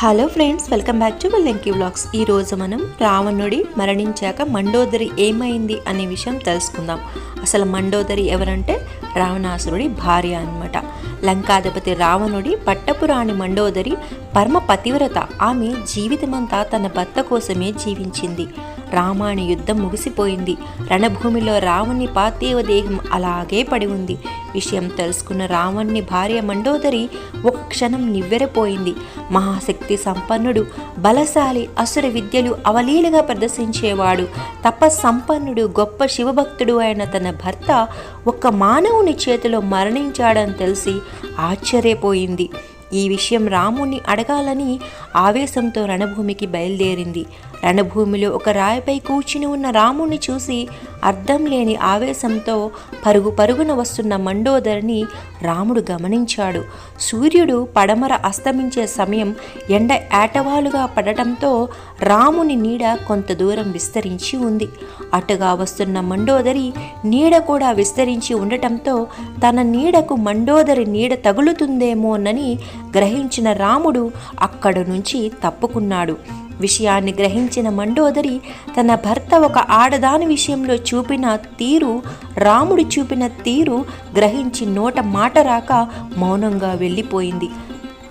Hello friends welcome back to Vellanki vlogs ఈ రోజు మనం రావణుడి మరణించాక మండోదరి ఏమైంది అనే విషయం తెలుసుకుందాం. అసలు మండోదరి ఎవరంటే రావణాసురుడి భార్య అనమాట లంకాధిపతి రావణుడి పట్టపురాణి మండోదరి పరమ పతివ్రత. ఆమె జీవితమంతా తన భర్త కోసమే జీవించింది. రామాయణ యుద్ధం ముగిసిపోయింది. రణభూమిలో రావణ్ణి పార్థివ దేహం అలాగే పడి ఉంది. విషయం తెలుసుకున్న రావణ్ణి భార్య మండోదరి ఒక క్షణం నివ్వెరపోయింది. మహాశక్తి సంపన్నుడు బలశాలి అసుర విద్యలు అవలీలగా ప్రదర్శించేవాడు తపస్సంపన్నుడు గొప్ప శివభక్తుడు అయిన తన భర్త ఒక్క మానవుని చేతిలో మరణించాడని తెలిసి ఆశ్చర్యపోయింది. ఈ విషయం రాముణ్ణి అడగాలని ఆవేశంతో రణభూమికి బయలుదేరింది. రణభూమిలో ఒక రాయిపై కూర్చుని ఉన్న రాముణ్ణి చూసి అర్థం లేని ఆవేశంతో పరుగు పరుగున వస్తున్న మండోదరిని రాముడు గమనించాడు. సూర్యుడు పడమర అస్తమించే సమయం ఎండ ఏటవాలుగా పడటంతో రాముని నీడ కొంత దూరం విస్తరించి ఉంది. అటుగా వస్తున్న మండోదరి నీడ కూడా విస్తరించి ఉండటంతో తన నీడకు మండోదరి నీడ తగులుతుందేమోనని గ్రహించిన రాముడు అక్కడ నుంచి తప్పుకున్నాడు. విషయాన్ని గ్రహించిన మండోదరి తన భర్త ఒక ఆడదాని విషయంలో చూపిన తీరు రాముడు చూపిన తీరు గ్రహించి నోట మాట రాక మౌనంగా వెళ్ళిపోయింది.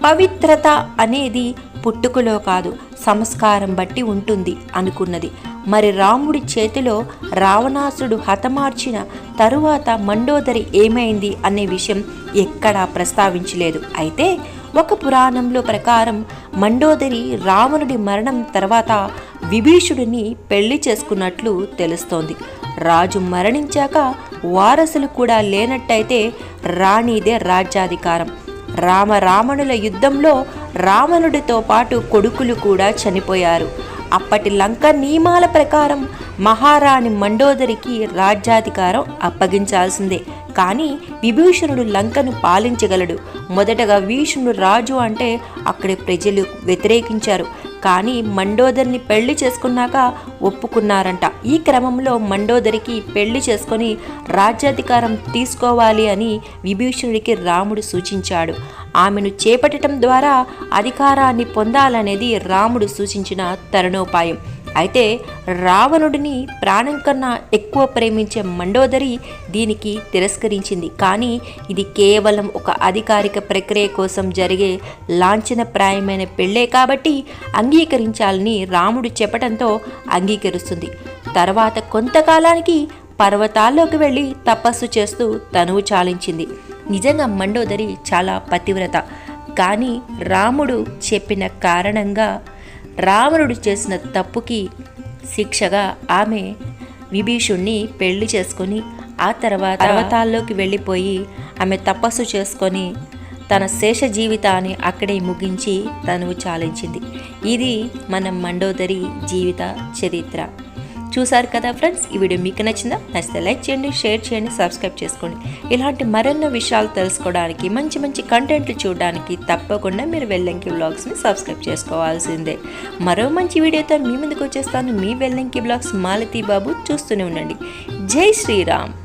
పవిత్రత అనేది పుట్టుకలో కాదు సంస్కారం బట్టి ఉంటుంది అనుకున్నది. మరి రాముడి చేతిలో రావణాసుడు హతమార్చిన తరువాత మండోదరి ఏమైంది అనే విషయం ఎక్కడా ప్రస్తావించలేదు. అయితే ఒక పురాణంలో ప్రకారం మండోదరి రావణుడి మరణం తర్వాత విభీషుడిని పెళ్ళి చేసుకున్నట్లు తెలుస్తోంది. రాజు మరణించాక వారసులు కూడా లేనట్టయితే రాణిదే రాజ్యాధికారం. రామరావణుల యుద్ధంలో రావణుడితో పాటు కొడుకులు కూడా చనిపోయారు. అప్పటి లంక నియమాల ప్రకారం మహారాణి మండోదరికి రాజ్యాధికారం అప్పగించాల్సిందే. కానీ విభీషణుడు లంకను పాలించగలడు. మొదటగా విభీషణుడు రాజు అంటే అక్కడి ప్రజలు వ్యతిరేకించారు. కానీ మండోదరిని పెళ్ళి చేసుకున్నాక ఒప్పుకున్నారంట. ఈ క్రమంలో మండోదరికి పెళ్ళి చేసుకొని రాజ్యాధికారం తీసుకోవాలి అని విభీషణుడికి రాముడు సూచించాడు. ఆమెను చేపట్టడం ద్వారా అధికారాన్ని పొందాలనేది రాముడు సూచించిన తరుణోపాయం. అయితే రావణుడిని ప్రాణం కన్నా ఎక్కువ ప్రేమించే మండోదరి దీనికి తిరస్కరించింది. కానీ ఇది కేవలం ఒక అధికారిక ప్రక్రియ కోసం జరిగే లాంఛనప్రాయమైన పెళ్ళే కాబట్టి అంగీకరించాలని రాముడు చెప్పడంతో అంగీకరిస్తుంది. తర్వాత కొంతకాలానికి పర్వతాల్లోకి వెళ్ళి తపస్సు చేస్తూ తనువు చాలించింది. నిజంగా మండోదరి చాలా పతివ్రత. కానీ రాముడు చెప్పిన కారణంగా రావణుడు చేసిన తప్పుకి శిక్షగా ఆమె విభీషుణ్ణి పెళ్ళి చేసుకొని ఆ తర్వాత పర్వతాల్లోకి వెళ్ళిపోయి ఆమె తపస్సు చేసుకొని తన శేష జీవితాన్ని అక్కడే ముగించి తను చాలించింది. ఇది మన మండోదరి జీవిత చరిత్ర. చూసారు కదా ఫ్రెండ్స్? ఈ వీడియో మీకు నచ్చిందా? నచ్చితే లైక్ చేయండి షేర్ చేయండి సబ్స్క్రైబ్ చేసుకోండి. ఇలాంటి మరెన్నో విషయాలు తెలుసుకోవడానికి మంచి మంచి కంటెంట్లు చూడడానికి తప్పకుండా మీరు వెల్లంకి బ్లాగ్స్ని సబ్స్క్రైబ్ చేసుకోవాల్సిందే. మరో మంచి వీడియోతో మీ ముందుకు వచ్చేస్తాను. మీ వెల్లంకి బ్లాగ్స్ మాలతీ బాబు చూస్తూనే ఉండండి. జై శ్రీరామ్.